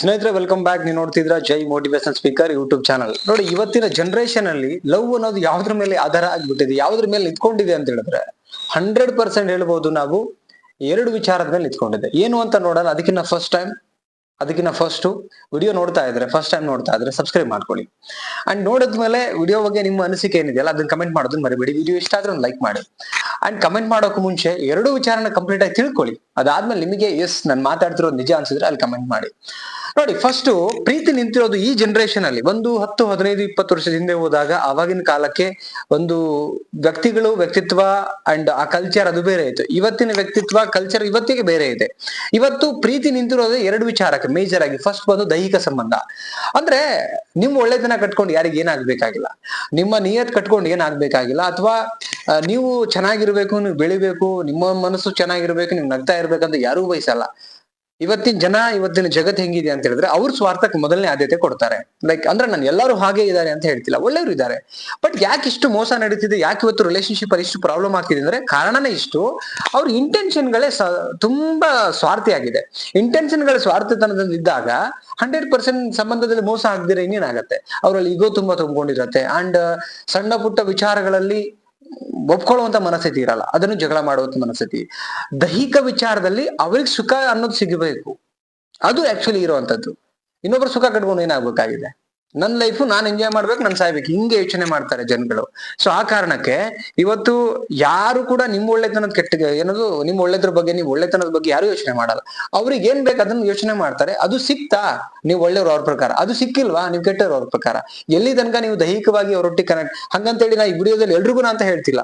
ಸ್ನೇಹಿತರೆ welcome back ನೀವು ನೋಡ್ತಿದ್ರ Jai motivation speaker YouTube channel ನೋಡಿ, ಇವತ್ತಿನ ಜನರೇಷನ್ ಅಲ್ಲಿ ಲವ್ ಅನ್ನೋದು ಯಾವ್ದ್ರ ಮೇಲೆ ಆಧಾರ ಆಗ್ಬಿಟ್ಟಿದೆ, ಯಾವ್ದ್ರ ಮೇಲೆ ನಿಂತ್ಕೊಂಡಿದೆ ಅಂತ ಹೇಳಿದ್ರೆ ಹಂಡ್ರೆಡ್ ಪರ್ಸೆಂಟ್ ಹೇಳ್ಬೋದು ನಾವು. ಎರಡು ವಿಚಾರದ ಮೇಲೆ ನಿಂತ್ಕೊಂಡಿದೆ. ಏನು ಅಂತ ನೋಡೋಣ. ಅದಕ್ಕಿಂತ ಫಸ್ಟ್ ಟೈಮ್ ಅದಕ್ಕಿಂತ ಫಸ್ಟ್ ವಿಡಿಯೋ ನೋಡ್ತಾ ಇದ್ರೆ ಫಸ್ಟ್ ಟೈಮ್ ನೋಡ್ತಾ ಇದ್ರೆ ಸಬ್ಸ್ಕ್ರೈಬ್ ಮಾಡ್ಕೊಳ್ಳಿ. ಅಂಡ್ ನೋಡಿದ್ಮೇಲೆ ವಿಡಿಯೋ ಬಗ್ಗೆ ನಿಮ್ಮ ಅನಿಸಿಕೆ ಏನಿದೆಯಲ್ಲ, ಅದನ್ನ ಕಮೆಂಟ್ ಮಾಡೋದನ್ನ ಮರಿಬೇಡಿ. ವಿಡಿಯೋ ಇಷ್ಟ ಆದ್ರೆ ಒಂದು ಲೈಕ್ ಮಾಡಿ. ಅಂಡ್ ಕಮೆಂಟ್ ಮಾಡೋಕೆ ಮುಂಚೆ ಎರಡು ವಿಚಾರನ ಕಂಪ್ಲೀಟ್ ಆಗಿ ತಿಳ್ಕೊಳ್ಳಿ. ಅದಾದ್ಮೇಲೆ ನಿಮಗೆ ಎಸ್ ನಾನು ಮಾತಾಡ್ತಿರೋದು ನಿಜ ಅನ್ಸಿದ್ರೆ ಅಲ್ಲಿ ಕಮೆಂಟ್ ಮಾಡಿ. ನೋಡಿ ಫಸ್ಟ್ ಪ್ರೀತಿ ನಿಂತಿರೋದು ಈ ಜನರೇಷನ್ ಅಲ್ಲಿ. ಒಂದು ಹತ್ತು, ಹದಿನೈದು, ಇಪ್ಪತ್ತು ವರ್ಷದ ಹಿಂದೆ ಹೋದಾಗ ಆವಾಗಿನ ಕಾಲಕ್ಕೆ ಒಂದು ವ್ಯಕ್ತಿಗಳು, ವ್ಯಕ್ತಿತ್ವ ಅಂಡ್ ಆ ಕಲ್ಚರ್ ಅದು ಬೇರೆ ಇತ್ತು. ಇವತ್ತಿನ ವ್ಯಕ್ತಿತ್ವ ಕಲ್ಚರ್ ಇವತ್ತಿಗೆ ಬೇರೆ ಇದೆ. ಇವತ್ತು ಪ್ರೀತಿ ನಿಂತಿರೋದು ಎರಡು ವಿಚಾರಕ್ಕೆ ಮೇಜರ್ ಆಗಿ. ಫಸ್ಟ್ ಬಂದು ದೈಹಿಕ ಸಂಬಂಧ. ಅಂದ್ರೆ ನಿಮ್ ಒಳ್ಳೆದನ್ನ ಕಟ್ಕೊಂಡು ಯಾರಿಗೆ ಏನಾಗ್ಬೇಕಾಗಿಲ್ಲ. ನಿಮ್ಮ ನಿಯತ್ ಕಟ್ಕೊಂಡು ಏನಾಗ್ಬೇಕಾಗಿಲ್ಲ. ಅಥವಾ ನೀವು ಚೆನ್ನಾಗಿರ್ಬೇಕು, ನೀವು ಬೆಳಿಬೇಕು, ನಿಮ್ಮ ಮನಸ್ಸು ಚೆನ್ನಾಗಿರ್ಬೇಕು, ನೀವು ನಗ್ತಾ ಇರ್ಬೇಕಂತ ಯಾರೂ ಬಯಸಲ್ಲ. ಇವತ್ತಿನ ಜನ, ಇವತ್ತಿನ ಜಗತ್ ಹೆಂಗಿದೆ ಅಂತ ಹೇಳಿದ್ರೆ ಅವ್ರ ಸ್ವಾರ್ಥಕ್ಕೆ ಮೊದಲನೇ ಆದ್ಯತೆ ಕೊಡ್ತಾರೆ. ಲೈಕ್ ಅಂದ್ರೆ ನಾನು ಎಲ್ಲರೂ ಹಾಗೆ ಇದ್ದಾರೆ ಅಂತ ಹೇಳ್ತಿಲ್ಲ, ಒಳ್ಳೆಯವರು ಇದ್ದಾರೆ ಬಟ್ ಯಾಕೆ ಇಷ್ಟು ಮೋಸ ನಡೀತಿದೆ, ಯಾಕೆ ಇವತ್ತು ರಿಲೇಶನ್ಶಿಪ್ ಅಲ್ಲಿ ಇಷ್ಟು ಪ್ರಾಬ್ಲಮ್ ಆಗ್ತಿದೆ ಅಂದ್ರೆ ಕಾರಣನೇ ಇಷ್ಟು ಅವ್ರ ಇಂಟೆನ್ಷನ್ಗಳೇ ತುಂಬಾ ಸ್ವಾರ್ಥಿ ಆಗಿದೆ. ಇಂಟೆನ್ಷನ್ಗಳ ಇದ್ದಾಗ ಹಂಡ್ರೆಡ್ ಪರ್ಸೆಂಟ್ ಸಂಬಂಧದಲ್ಲಿ ಮೋಸ ಆಗದಿರ ಇನ್ನೇನಾಗತ್ತೆ? ಅವರಲ್ಲಿ ಈಗೋ ತುಂಬಾ ತುಂಬಿಕೊಂಡಿರತ್ತೆ. ಅಂಡ್ ಸಣ್ಣ ಪುಟ್ಟ ವಿಚಾರಗಳಲ್ಲಿ ಒಪ್ಕೊಳ್ಳುವಂತ ಮನಸ್ಥಿತಿ ಇರಲ್ಲ. ಅದನ್ನು ಜಗಳ ಮಾಡುವಂತ ಮನಸ್ಥಿತಿ. ದೈಹಿಕ ವಿಚಾರದಲ್ಲಿ ಅವ್ರಿಗೆ ಸುಖ ಅನ್ನೋದು ಸಿಗಬೇಕು. ಅದು ಆಕ್ಚುಲಿ ಇರುವಂತದ್ದು. ಇನ್ನೊಬ್ರು ಸುಖ ಕಟ್ಕೊಂಡು ಏನಾಗ್ಬೇಕಾಗಿದೆ? ನನ್ನ ಲೈಫ್ ನಾನು ಎಂಜಾಯ್ ಮಾಡ್ಬೇಕು, ನಾನು ಸಾಯ್ಬೇಕು. ಹಿಂಗೆ ಯೋಚನೆ ಮಾಡ್ತಾರೆ ಜನಗಳು. ಸೊ ಆ ಕಾರಣಕ್ಕೆ ಇವತ್ತು ಯಾರು ಕೂಡ ನಿಮ್ ಒಳ್ಳೆತನದ ಕೆಟ್ಟ ಏನದು ನಿಮ್ ಒಳ್ಳೆದ್ರ ಬಗ್ಗೆ, ನೀವು ಒಳ್ಳೆತನದ ಬಗ್ಗೆ ಯಾರು ಯೋಚನೆ ಮಾಡಲ್ಲ. ಅವ್ರಿಗೆ ಏನ್ ಬೇಕು ಅದನ್ನ ಯೋಚನೆ ಮಾಡ್ತಾರೆ, ಅದು ಸಿಕ್ತಾ? ನೀವು ಒಳ್ಳೆಯವ್ರು ಅವ್ರ ಪ್ರಕಾರ. ಅದು ಸಿಕ್ಕಿಲ್ವಾ? ನೀವು ಕೆಟ್ಟವ್ರು ಅವ್ರ ಪ್ರಕಾರ. ಎಲ್ಲಿ ತನಕ ನೀವು ದೈಹಿಕವಾಗಿ ಅವರೊಟ್ಟಿ ಕನೆಕ್ಟ್ ಹಂಗಂತೇಳಿ ನಾ ಈ ವಿಡಿಯೋದಲ್ಲಿ ಎಲ್ರಿಗೂ ಅಂತ ಹೇಳ್ತಿಲ್ಲ.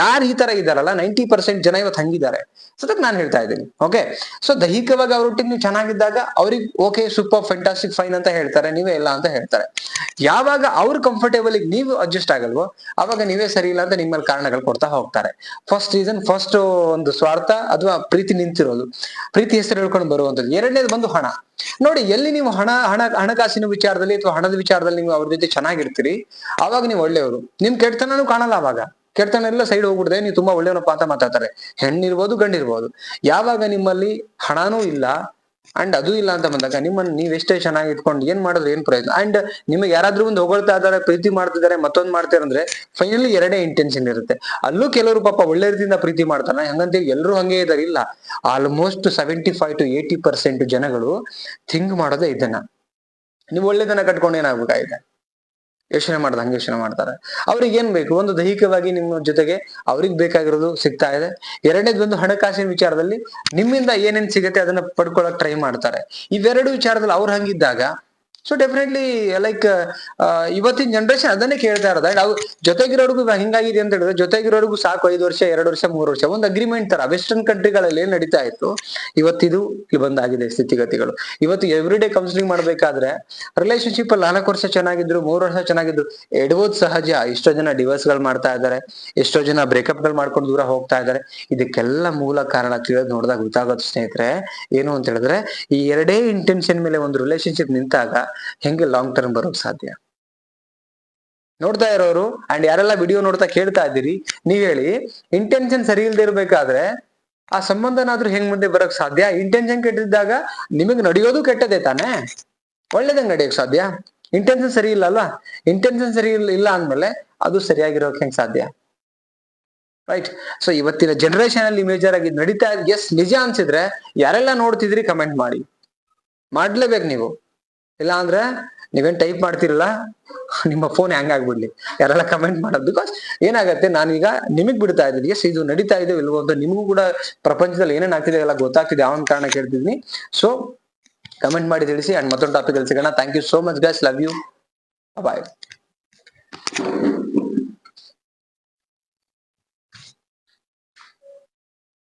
ಯಾರು ಈ ತರ ಇದಾರಲ್ಲ ನೈಂಟಿ ಪರ್ಸೆಂಟ್ ಜನ ಇವತ್ತು ಹಂಗಿದ್ದಾರೆ. ಸೊ ನಾನು ಹೇಳ್ತಾ ಇದ್ದೀನಿ. ಓಕೆ ಸೊ ದೈಹಿಕವಾಗಿ ಅವರೊಟ್ಟಿಗೆ ನೀವು ಚೆನ್ನಾಗಿದ್ದಾಗ ಅವ್ರಿಗೆ ಓಕೆ ಸೂಪರ್ ಫೆಂಟಾಸ್ಟಿಕ್ ಫೈನ್ ಅಂತ ಹೇಳ್ತಾರೆ. ನೀವೇ ಇಲ್ಲ ಅಂತ ಹೇಳ್ತಾರೆ. ಯಾವಾಗ ಅವ್ರ ಕಂಫರ್ಟೇಬಲ್ ನೀವು ಅಡ್ಜಸ್ಟ್ ಆಗಲ್ವೋ, ಅವಾಗ ನೀವೇ ಸರಿ ಇಲ್ಲ ಅಂತ ನಿಮ್ಮಲ್ಲಿ ಕಾರಣಗಳು ಕೊಡ್ತಾ ಹೋಗ್ತಾರೆ. ಫಸ್ಟ್ ರೀಸನ್ ಫಸ್ಟ್ ಒಂದು ಸ್ವಾರ್ಥ ಅಥವಾ ಪ್ರೀತಿ ನಿಂತಿರೋದು. ಪ್ರೀತಿ ಹೆಸರು ಹೇಳ್ಕೊಂಡು ಬರುವಂತದ್ದು ಎರಡನೇದು ಬಂದು ಹಣ. ನೋಡಿ, ಎಲ್ಲಿ ನೀವು ಹಣ ಹಣ, ಹಣಕಾಸಿನ ವಿಚಾರದಲ್ಲಿ ಅಥವಾ ಹಣದ ವಿಚಾರದಲ್ಲಿ ನೀವು ಅವ್ರ ಜೊತೆ ಚೆನ್ನಾಗಿರ್ತೀರಿ, ಅವಾಗ ನೀವು ಒಳ್ಳೆಯವರು. ನಿಮ್ ಕೆಟ್ಟತನೂ ಕಾಣಲ್ಲ ಅವಾಗ. ಕೆಟ್ಟತನ ಎಲ್ಲ ಸೈಡ್ ಹೋಗ್ಬಿಡ್ದೆ, ನೀವು ತುಂಬಾ ಒಳ್ಳೆಯವನಪ್ಪ ಅಂತ ಮಾತಾಡ್ತಾರೆ. ಹೆಣ್ಣಿರ್ಬೋದು, ಗಂಡಿರ್ಬೋದು. ಯಾವಾಗ ನಿಮ್ಮಲ್ಲಿ ಹಣನೂ ಇಲ್ಲ ಅಂಡ್ ಅದು ಇಲ್ಲ ಅಂತ ಬಂದಾಗ ನಿಮ್ಮನ್ನ ನೀವ್ ಎಷ್ಟೇ ಚೆನ್ನಾಗಿ ಇಟ್ಕೊಂಡು ಏನ್ ಮಾಡಿದ್ರೆ ಏನ್ ಪ್ರಯೋಜನ? ಅಂಡ್ ನಿಮಗೆ ಯಾರಾದ್ರೂ ಒಂದು ಹೊಗಳ್ತಾ ಇದಾರೆ ಪ್ರೀತಿ ಮಾಡ್ತಿದ್ದಾರೆ ಮತ್ತೊಂದ್ ಮಾಡ್ತಾರೆ ಅಂದ್ರೆ ಫೈನಲಿ ಎರಡೇ ಇಂಟೆನ್ಷನ್ ಇರುತ್ತೆ. ಅಲ್ಲೂ ಕೆಲವರು ಪಾಪ ಒಳ್ಳೆ ರೀತಿಯಿಂದ ಪ್ರೀತಿ ಮಾಡ್ತಾರ ಹಂಗಂತ ಎಲ್ಲರೂ ಹಂಗೆ ಇದಾರೆ. ಇಲ್ಲ almost seventy five to eighty percent ಜನಗಳು ಥಿಂಕ್ ಮಾಡೋದೇ ಇದನ್ನ ನೀವು ಒಳ್ಳೆದನ್ನ ಕಟ್ಕೊಂಡು ಏನಾಗ್ಬೇಕಾಗಿದೆ? ಯೋಚನೆ ಮಾಡ್ದ, ಹಂಗೆ ಯೋಚನೆ ಮಾಡ್ತಾರೆ. ಅವ್ರಿಗೆ ಏನ್ ಬೇಕು? ಒಂದು ದೈಹಿಕವಾಗಿ ನಿಮ್ಮ ಜೊತೆಗೆ ಅವ್ರಿಗೆ ಬೇಕಾಗಿರೋದು ಸಿಗ್ತಾ ಇದೆ. ಎರಡನೇದು ಒಂದು ಹಣಕಾಸಿನ ವಿಚಾರದಲ್ಲಿ ನಿಮ್ಮಿಂದ ಏನೇನ್ ಸಿಗುತ್ತೆ ಅದನ್ನ ಪಡ್ಕೊಳಕ್ ಟ್ರೈ ಮಾಡ್ತಾರೆ. ಇವೆರಡು ವಿಚಾರದಲ್ಲಿ ಅವ್ರು ಹಂಗಿದ್ದಾಗ ಸೊ ಡೆಫಿನೆಟ್ಲಿ ಲೈಕ್ ಇವತ್ತಿನ ಜನರೇಷನ್ ಅದನ್ನೇ ಕೇಳ್ತಾ ಇರೋದು. ಅವ್ರು ಜೊತೆಗಿರೋರ್ಗು ಹಿಂಗಾಗಿದೆ ಅಂತ ಹೇಳಿದ್ರೆ ಜೊತೆಗಿರೋರ್ಗು ಸಾಕು ಐದು ವರ್ಷ, ಎರಡು ವರ್ಷ, ಮೂರು ವರ್ಷ. ಒಂದು ಅಗ್ರಿಮೆಂಟ್ ತರ ವೆಸ್ಟರ್ನ್ ಕಂಟ್ರಿಗಳಲ್ಲಿ ಏನ್ ನಡೀತಾ ಇತ್ತು? ಇವತ್ತಿದು ಇಲ್ಲಿ ಬಂದಾಗಿದೆ ಸ್ಥಿತಿಗತಿಗಳು. ಇವತ್ತು ಎವ್ರಿ ಡೇ ಕೌನ್ಸಿಲಿಂಗ್ ಮಾಡ್ಬೇಕಾದ್ರೆ ರಿಲೇಶನ್ಶಿಪ್ ಅಲ್ಲಿ ನಾಲ್ಕು ವರ್ಷ ಚೆನ್ನಾಗಿದ್ರು, ಮೂರು ವರ್ಷ ಚೆನ್ನಾಗಿದ್ರು ಎಡಬೋದು ಸಹಜ. ಎಷ್ಟೋ ಜನ ಡಿವೋರ್ಸ್ಗಳು ಮಾಡ್ತಾ ಇದ್ದಾರೆ ಎಷ್ಟೋ ಜನ ಬ್ರೇಕಪ್ಗಳು ಮಾಡ್ಕೊಂಡು ದೂರ ಹೋಗ್ತಾ ಇದ್ದಾರೆ ಇದಕ್ಕೆಲ್ಲ ಮೂಲ ಕಾರಣ ತಿಳಿಯೋದು ನೋಡಿದಾಗ ಗೊತ್ತಾಗೋದು ಸ್ನೇಹಿತರೆ, ಏನು ಅಂತ ಹೇಳಿದ್ರೆ ಈ ಎರಡೇ ಇಂಟೆನ್ಷನ್ ಮೇಲೆ ಒಂದು ರಿಲೇಶನ್ಶಿಪ್ ನಿಂತಾಗ ಹೆಂಗೆ ಲಾಂಗ್ ಟರ್ಮ್ ಬರೋಕ್ ಸಾಧ್ಯ? ನೋಡ್ತಾ ಇರೋರು ಅಂಡ್ ಯಾರೆಲ್ಲ ವಿಡಿಯೋ ನೋಡ್ತಾ ಕೇಳ್ತಾ ಇದ್ದೀರಿ, ನೀವ್ ಹೇಳಿ ಇಂಟೆನ್ಷನ್ ಸರಿ ಇಲ್ದೇ ಇರ್ಬೇಕಾದ್ರೆ ಆ ಸಂಬಂಧನಾದ್ರೂ ಹೆಂಗ್ ಮುಂದೆ ಬರಕ್ ಸಾಧ್ಯ? ಇಂಟೆನ್ಷನ್ ಕೆಟ್ಟಿದ್ದಾಗ ನಿಮಗ್ ನಡೆಯೋದು ಕೆಟ್ಟದೇ ತಾನೇ? ಒಳ್ಳೇದಂಗ್ ನಡೆಯೋಕ್ ಸಾಧ್ಯ? ಇಂಟೆನ್ಷನ್ ಸರಿ ಇಲ್ಲ ಅಲ್ವಾ? ಇಂಟೆನ್ಷನ್ ಸರಿ ಇಲ್ಲ ಅಂದ್ಮೇಲೆ ಅದು ಸರಿಯಾಗಿರೋಕ್ ಹೆಂಗ್ ಸಾಧ್ಯ? ರೈಟ್ ಸೊ ಇವತ್ತಿನ ಜನರೇಷನ್ ಅಲ್ಲಿ ಮೇಜರ್ ಆಗಿ ನಡೀತಾ ಎಸ್ ನಿಜ ಅನ್ಸಿದ್ರೆ ಯಾರೆಲ್ಲ ನೋಡ್ತಿದ್ರಿ ಕಮೆಂಟ್ ಮಾಡಿ. ಮಾಡ್ಲೇಬೇಕು ನೀವು. ಇಲ್ಲ ಅಂದ್ರೆ ನೀವೇನ್ ಟೈಪ್ ಮಾಡ್ತಿರಲ್ಲ, ನಿಮ್ಮ ಫೋನ್ ಹ್ಯಾಂಗ್ ಆಗ್ಬಿಡ್ಲಿ. ಯಾರೆಲ್ಲ ಕಮೆಂಟ್ ಮಾಡೋದು? ಬಿಕಾಸ್ ಏನಾಗತ್ತೆ, ನಾನೀಗ ನಿಮಗ್ ಬಿಡ್ತಾ ಇದ್ದೀನಿ. ಎಸ್ ಇದು ನಡೀತಾ ಇದೆ ಇಲ್ವೋ ಅಂತ ನಿಮಗೂ ಕೂಡ ಪ್ರಪಂಚದಲ್ಲಿ ಏನೇನ್ ಆಗ್ತಿದೆ ಎಲ್ಲ ಗೊತ್ತಾಗ್ತಿದೆ. ಯಾವ ಕಾರಣ ಕೇಳ್ತಿದ್ದೀನಿ ಸೊ ಕಮೆಂಟ್ ಮಾಡಿ ತಿಳಿಸಿ. ಅಂಡ್ ಮತ್ತೊಂದು ಟಾಪಿಕ್ ಅಲ್ಲಿ ಸಿಗೋಣ. Thank you so much guys love you bye